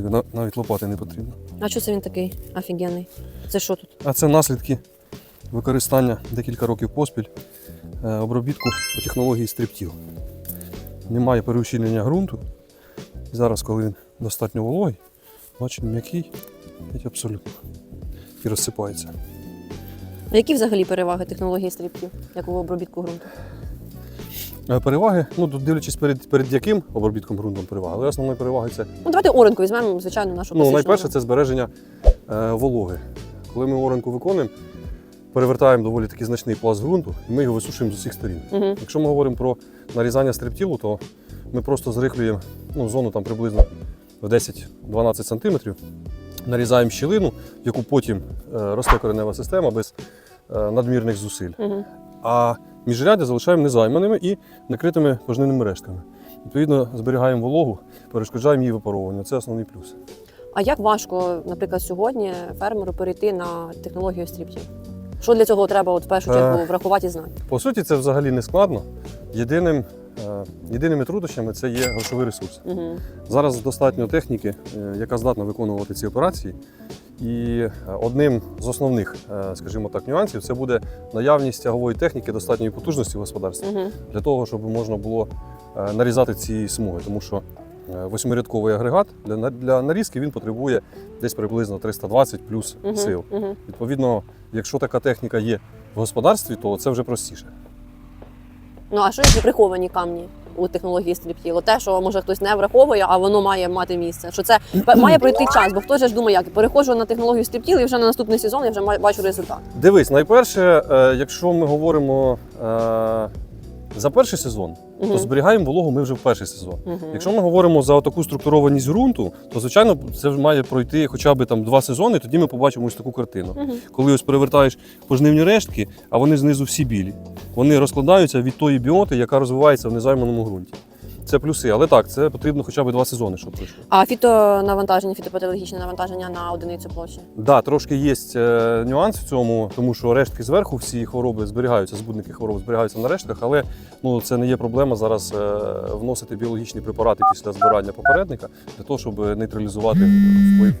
На- Навіть лопати не потрібно. А що це він такий офігенний? Це що тут? А це наслідки використання декілька років поспіль е, обробітку по технології стриптіл. Немає переущільнення ґрунту. Зараз, коли він достатньо вологий, бачимо м'який, абсолютно. І розсипається. А які взагалі переваги технології стрибків, як у обробітку ґрунту? Е, Переваги, ну дивлячись перед, перед яким обробітком ґрунтом перевага, але основною перевагою це Ну, давайте оренку візьмемо, звичайно, нашу Ну, найперше, це збереження е, вологи. Коли ми оранку виконуємо, перевертаємо доволі таки значний пласт ґрунту, і ми його висушуємо з усіх сторін. Угу. Якщо ми говоримо про нарізання стриптілу, то ми просто зрихлюємо ну, зону там приблизно в 10-12 см, нарізаємо щілину, в яку потім е, росте коренева система без е, надмірних зусиль. Угу. А міжряддя залишаємо незайманими і накритими пожнивними рештками. Відповідно, зберігаємо вологу, перешкоджаємо її випаровуванню. Це основний плюс. А як важко, наприклад, сьогодні фермеру перейти на технологію стрибків? Що для цього треба от в першу Е. чергу врахувати і знати? По суті, це взагалі не складно. Єдиним, е, єдиними труднощами це є грошовий ресурс. Угу. Зараз достатньо техніки, е, яка здатна виконувати ці операції. І одним з основних, е, скажімо так, нюансів це буде наявність тягової техніки достатньої потужності в господарстві Угу. для того, щоб можна було е, нарізати ці смуги. Тому що е, восьмирядковий агрегат для, для нарізки він потребує десь приблизно 320 плюс Угу. сил. Угу. Відповідно, якщо така техніка є в господарстві, то це вже простіше. Ну а що якщо приховані камні у технології стрибків? Те, що може хтось не враховує, а воно має мати місце. Що це має пройти час, бо хтось ж думає, як переходжу на технологію стрибків і вже на наступний сезон я вже бачу результат. Дивись, найперше, е, якщо ми говоримо е, за перший сезон, то зберігаємо вологу ми вже в перший сезон. Угу. Якщо ми говоримо за таку структурованість ґрунту, то звичайно це має пройти хоча б там два сезони, тоді ми побачимо ось таку картину. Угу. Коли ось перевертаєш пожнивні рештки, а вони знизу всі білі. Вони розкладаються від тої біоти, яка розвивається в незайманому ґрунті. Це плюси, але так, це потрібно хоча б два сезони, щоб пройшло. А фітонавантаження, фітопатологічне навантаження на одиницю площі. Да, трошки є е, нюанс в цьому, тому що рештки зверху всі хвороби зберігаються, збудники хвороб зберігаються на рештках, але ну це не є проблема зараз е, вносити біологічні препарати після збирання попередника для того, щоб нейтралізувати вплив.